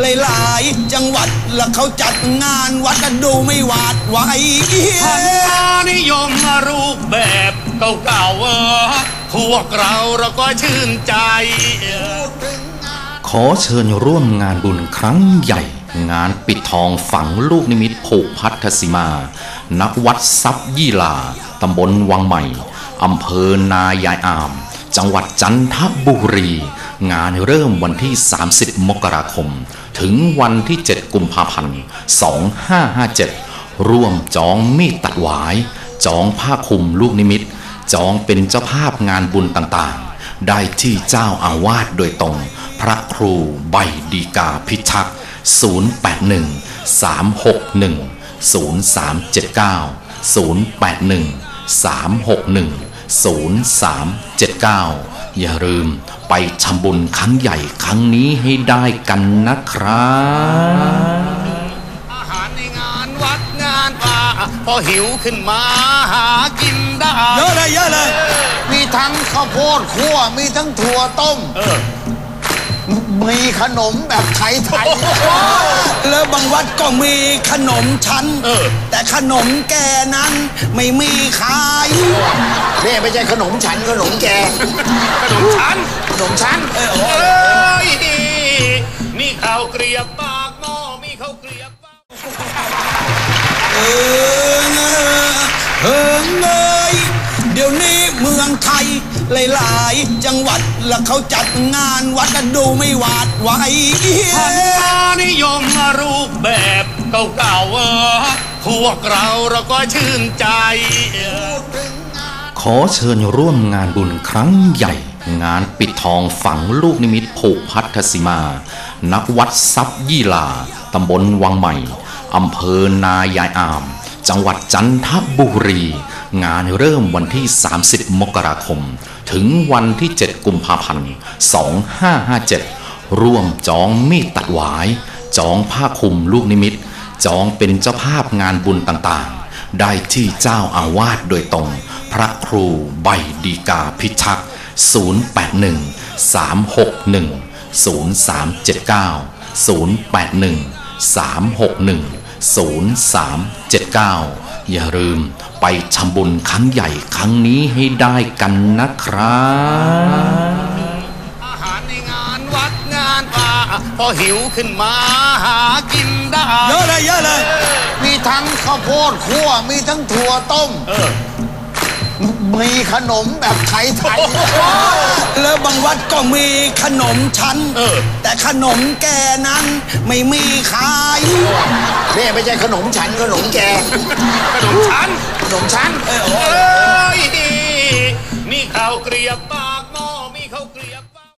หลายๆ จังหวัดแล้วเขาจัดงานวัดแล้วดูไม่หวาดไหวหันมานิยมรูปแบบเก่าๆเออพวกเราเราก็ชื่นใจ ขอเชิญร่วมงานบุญครั้งใหญ่ งานปิดทองฝังลูกนิมิตผูกพัทสิมา นักวัดทรัพย์ยี่ลา ตำบลวังใหม่ อำเภอนายายอาม จังหวัดจันทบุรี งานเริ่มวันที่ 30 มกราคม ถึงวันที่ 7 กุมภาพันธ์ 2557 ร่วมจองมีดตัดหวาย จองผ้าคลุมลูกนิมิต จองเป็นเจ้าภาพงานบุญต่างๆ ได้ที่เจ้าอาวาสโดยตรง พระครูใบดีกาพิทักษ์081 361 0379 081 361 0379 อย่าลืมไปทำบุญครั้งใหญ่ครั้งนี้ให้ได้กันนะครับอาหารในงานวัดงานป่าพอหิวขึ้นมาหากินได้เยอะเลยเยอะเลย มีทั้งข้าวโพดคั่วมีทั้งถั่วต้มเออ มีขนมแบบไทยไทยแล้วบางวัดก็มีขนมชั้นเออแต่ขนมแกนั้นไม่มีขายนี่ไม่ใช่ขนมฉันขนมแก ขนมชั้นขนมฉันเอ้ยมีข้าวเกลียบปาก ไทย หลายๆ จังหวัดแล้วเขาจัดงานวัดแล้วดูไม่หวาดไหวหันมานิยมรูปแบบเก่าๆเออพวกเราเราก็ชื่นใจ ขอเชิญร่วมงานบุญครั้งใหญ่ งานปิดทองฝังลูกนิมิตผูกพัทสิมา นักวัดทรัพย์ยี่ลา ตำบลวังใหม่ อำเภอนายายอาม จังหวัดจันทบุรี งานเริ่มวันที่ 30 มกราคม ถึงวันที่ 7 กุมภาพันธ์ 2557 ร่วมจองมีดตัดหวาย จองผ้าคลุมลูกนิมิต จองเป็นเจ้าภาพงานบุญต่างๆ ได้ที่เจ้าอาวาสโดยตรง พระครูใบดีกาพิทักษ์081 361 0379 081 361 0379 อย่าลืมไปทำบุญครั้งใหญ่ครั้งนี้ให้ได้กันนะครับอาหารในงานวัดงานป่าพอหิวขึ้นมาหากินได้เยอะเลยเยอะเลย มีทั้งข้าวโพดคั่วมีทั้งถั่วต้มเออมีขนมแบบไทยไทยแล้วบางวัดก็มีขนมชั้นเออแต่ขนมแกนั้น ไม่มีขายนี่ไม่ใช่ขนมฉันขนมแก ขนมชันขนมชั้นเอ้ยนี่ข้าวเกลียบปากหม้อมีข้าวเกลียบ